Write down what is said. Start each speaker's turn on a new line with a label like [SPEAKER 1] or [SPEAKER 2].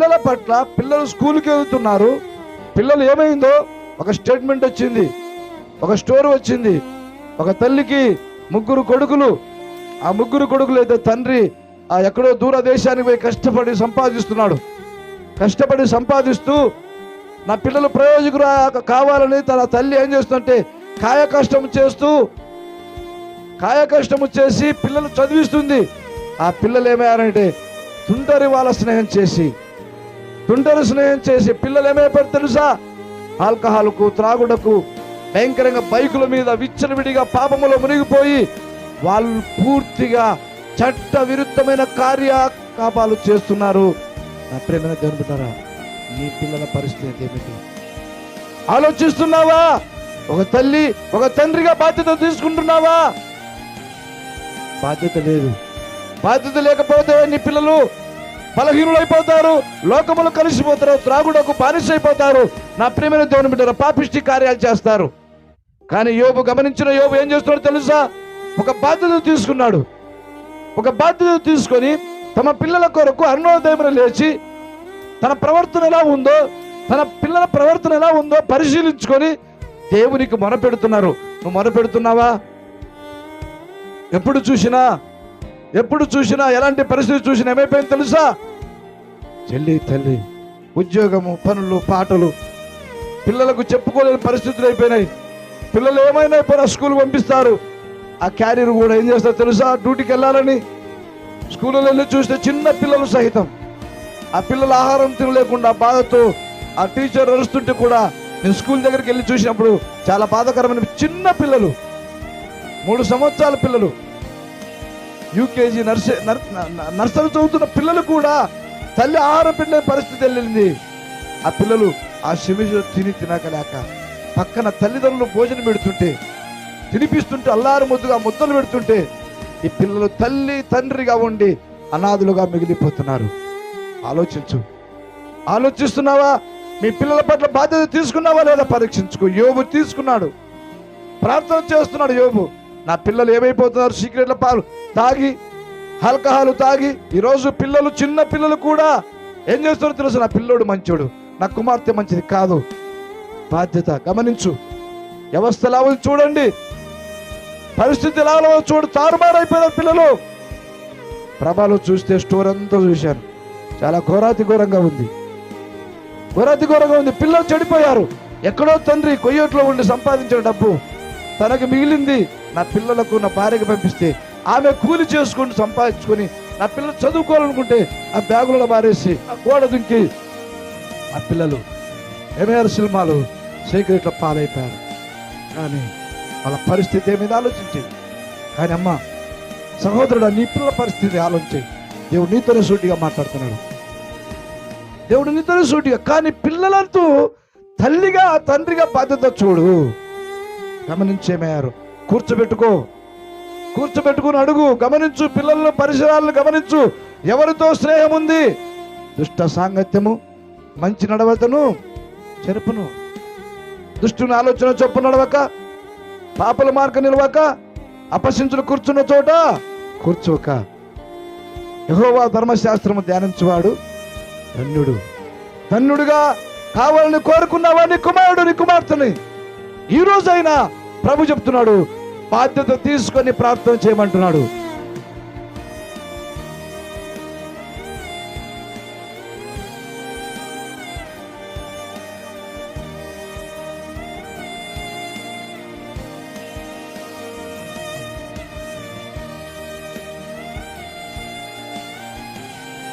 [SPEAKER 1] పిల్లల పట్ల పిల్లలు స్కూల్కి వెళ్తున్నారు. పిల్లలు ఏమైందో ఒక స్టేట్మెంట్ వచ్చింది. ఒక స్టోరీ వచ్చింది. ఒక తల్లికి ముగ్గురు కొడుకులు ఆ ముగ్గురు కొడుకులు అయితే తండ్రి ఆ ఎక్కడో దూర దేశానికి పోయి కష్టపడి సంపాదిస్తున్నాడు. కష్టపడి సంపాదిస్తూ నా పిల్లలు ప్రయోజకులు కావాలని తన తల్లి ఏం చేస్తుంటే కాయ కష్టం చేస్తూ కాయ కష్టము చేసి పిల్లలు చదివిస్తుంది. ఆ పిల్లలు ఏమయ్యారంటే తుంటరి వాళ్ళ స్నేహం చేసి తుంటరి స్నేహం చేసి పిల్లలు ఏమైపోయారు తెలుసా? ఆల్కహాల్కు త్రాగుడకు భయంకరంగా బైకుల మీద విచ్చలవిడిగా పాపములో మునిగిపోయి వాళ్ళు పూర్తిగా చట్ట విరుద్ధమైన కార్యకలాపాలు చేస్తున్నారు. నా ప్రేమైన దేవుని బిడ్డారా ఈ పిల్లల పరిస్థితి ఏమిటి? ఆలోచిస్తున్నావా? ఒక తల్లి ఒక తండ్రిగా బాధ్యత తీసుకుంటున్నావా? బాధ్యత లేదు. బాధ్యత లేకపోతే నీ పిల్లలు బలహీనులైపోతారు లోకములు కలిసిపోతారు త్రాగుడకు బానిసైపోతారు. నా ప్రేమైన దేవుని బిడ్డ పాపిష్టి కార్యాలు చేస్తారు. కానీ యోబు గమనించిన యోబు ఏం చేస్తున్నాడు తెలుసా? ఒక బాధ్యత తీసుకున్నాడు. ఒక బాధ్యత తీసుకొని తమ పిల్లల కొరకు అరుణోదయం లేచి తన ప్రవర్తన ఎలా ఉందో తన పిల్లల ప్రవర్తన ఎలా ఉందో పరిశీలించుకొని దేవునికి మొరపెడుతున్నారు. నువ్వు మొరపెడుతున్నావా? ఎప్పుడు చూసినా ఎప్పుడు చూసినా ఎలాంటి పరిస్థితి చూసినా ఏమైపోయింది తెలుసా? చెల్లి తల్లి ఉద్యోగము పనులు పాటలు పిల్లలకు చెప్పుకోలేని పరిస్థితులు అయిపోయినాయి. పిల్లలు ఏమైనా అయిపోయినా స్కూల్ పంపిస్తారు. ఆ క్యారియర్ కూడా ఏం చేస్తారు తెలుసా? డ్యూటీకి వెళ్ళాలని స్కూల్లో వెళ్ళి చూస్తే చిన్న పిల్లలు సహితం. ఆ పిల్లలు ఆహారం తినలేకుండా బాధతో ఆ టీచర్ అరుస్తుంటే కూడా నేను స్కూల్ దగ్గరికి వెళ్ళి చూసినప్పుడు చాలా బాధాకరమైన చిన్న పిల్లలు మూడు సంవత్సరాల పిల్లలు యూకేజీ నర్సరీ నర్సరీ చదువుతున్న పిల్లలు కూడా తల్లి ఆహారం పెట్టలేని పరిస్థితి వెళ్ళింది ఆ పిల్లలు ఆ శిమిజు తిని తినకలేక పక్కన తల్లిదండ్రులు భోజనం పెడుతుంటే తినిపిస్తుంటే అల్లారు ముద్దుగా ముద్దలు పెడుతుంటే ఈ పిల్లలు తల్లి తండ్రిగా ఉండి అనాథులుగా మిగిలిపోతున్నారు. ఆలోచించు. ఆలోచిస్తున్నావా? మీ పిల్లల పట్ల బాధ్యత తీసుకున్నావా లేదా పరీక్షించుకో. యోబు తీసుకున్నాడు. ప్రార్థన చేస్తున్నాడు యోబు. నా పిల్లలు ఏమైపోతున్నారు? సీక్రెట్ల పాలు తాగి ఆల్కహాలు తాగి ఈరోజు పిల్లలు చిన్న పిల్లలు కూడా ఏం చేస్తారో తెలుసు? నా పిల్లోడు మంచోడు నా కుమార్తె మంచిది కాదు. బాధ్యత గమనించు. వ్యవస్థ ఎలా చూడండి. పరిస్థితి ఎలా చూడు తారుమారైపోయినారు పిల్లలు. ప్రభాలో చూస్తే స్టోర్ అంతా చూశాను చాలా ఘోరాతి ఘోరంగా ఉంది. ఘోరాతి ఘోరంగా ఉంది. పిల్లలు చెడిపోయారు. ఎక్కడో తండ్రి కొయ్యోట్లో ఉండి సంపాదించిన డబ్బు తనకు మిగిలింది. నా పిల్లలకు నా భార్యకు పంపిస్తే ఆమె కూలి చేసుకుని సంపాదించుకొని నా పిల్లలు చదువుకోవాలనుకుంటే ఆ బ్యాగులలో మారేసి ఆ గోడ దుంకి ఆ పిల్లలు ఏమయ్యారు సినిమాలు సీక్రెట్ల పాలైపోయారు కానీ వాళ్ళ పరిస్థితి ఏమీ ఆలోచించి. కానీ అమ్మ సహోదరుడు నీ పిల్లల పరిస్థితి ఆలోచించి. దేవుడు నీతోనే సూటిగా మాట్లాడుతున్నాడు. దేవుడు నీతోనే సూటిగా కానీ పిల్లలంతూ తల్లిగా తండ్రిగా బాధ్యత చూడు. గమనించేమయ్యారు కూర్చోబెట్టుకో. కూర్చోబెట్టుకుని అడుగు గమనించు పిల్లలను పరిసరాలను గమనించు. ఎవరితో స్నేహం ఉంది దుష్ట సాంగత్యము మంచి నడవతను చెరుపును. దుష్టుని ఆలోచన చొప్పు నడవక పాపల మార్గ నిలవక అపశించులు కూర్చున్న చోట కూర్చోక. యహోవా ధర్మశాస్త్రము ధ్యానించువాడు ధన్యుడు. ధన్యుడుగా కావాలని కోరుకున్నావా నీ కుమారుడు నీ కుమార్తెని. ఈ రోజైనా ప్రభు చెప్తున్నాడు బాధ్యత తీసుకొని ప్రార్థన చేయమంటున్నాడు.